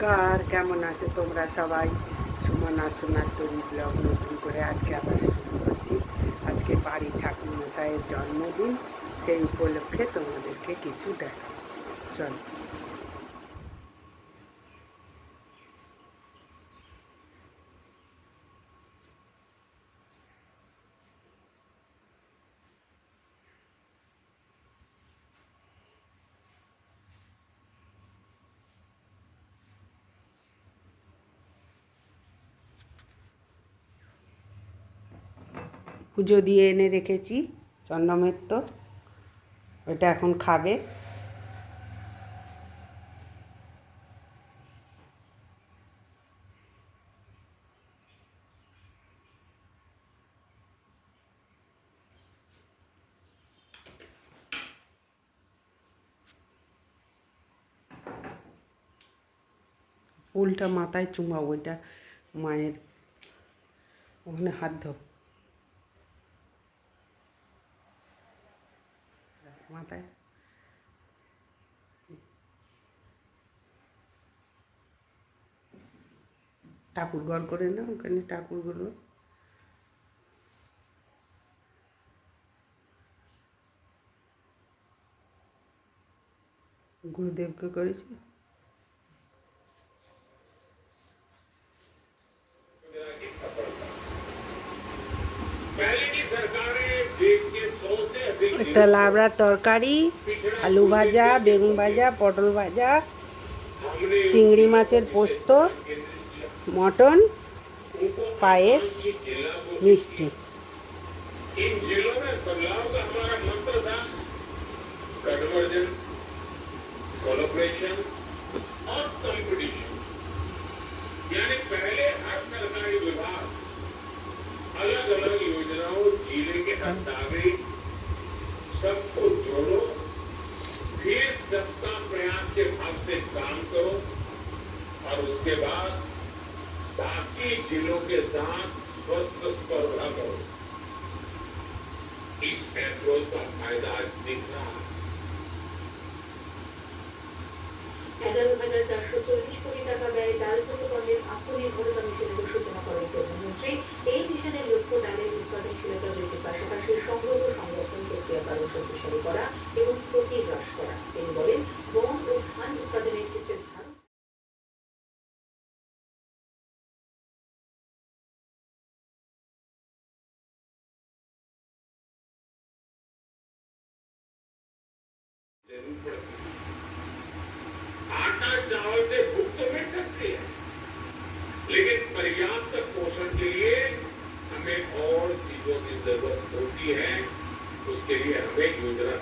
নমস্কার, কেমন আছো তোমরা সবাই? সুমনা সোনার তৈরি ব্লগ নতুন করে আজকে আবার শুরু করছি। আজকে বাড়ি ঠাকুর মশাইয়ের জন্মদিন, সেই উপলক্ষে তোমাদেরকে কিছু দেখাবো। চল। পুজো দিয়ে এনে রেখেছি, চন্দ্রমের তো। ওটা এখন খাবে। উল্টা মাথায় চুমা ওইটা মায়ের। ওখানে হাত ধো। মাথায় ঠাকুর ঘর করে না ওখানে ঠাকুরগুলো গুরুদেবকে করেছি একটা লাবড়ার তরকারি আলু ভাজা বেগুন ভাজা পটল ভাজা हमने চিংড়ি মাছের পোস্ত মটন পায়েস की जिला को মিষ্টি इन जिलों में बदलाव का हमारा मंत्र था कन्वर्जन कोलोब्रेशन और कंपटीशन यानी पहले हर सरकारी विभाग अलग अलग योजनाओं जिले के हस्ताक्षर सबको जोड़ो फिर सबका प्रयास के भाव से काम करो और उसके बाद बाकी जिलों के साथ स्वस्थ स्पर्धा करो इस अप्रोच का फायदा आज दिख रहा है এগারো হাজার চারশো চল্লিশ কোটি টাকা ব্যয়ে ডাল প্রকল্পের আত্মনির্ভরতা মিশনের সূচনা করেন প্রধানমন্ত্রী করা এবং ক্ষতি হ্রাস করা তিনি বলেন গম ও ধান উৎপাদনের ক্ষেত্রে ভারত जरूर पड़ती है आटा चावल से भूख तो मिट सकती है लेकिन पर्याप्त पोषण के लिए हमें और चीजों की जरूरत होती है उसके लिए हमें योजना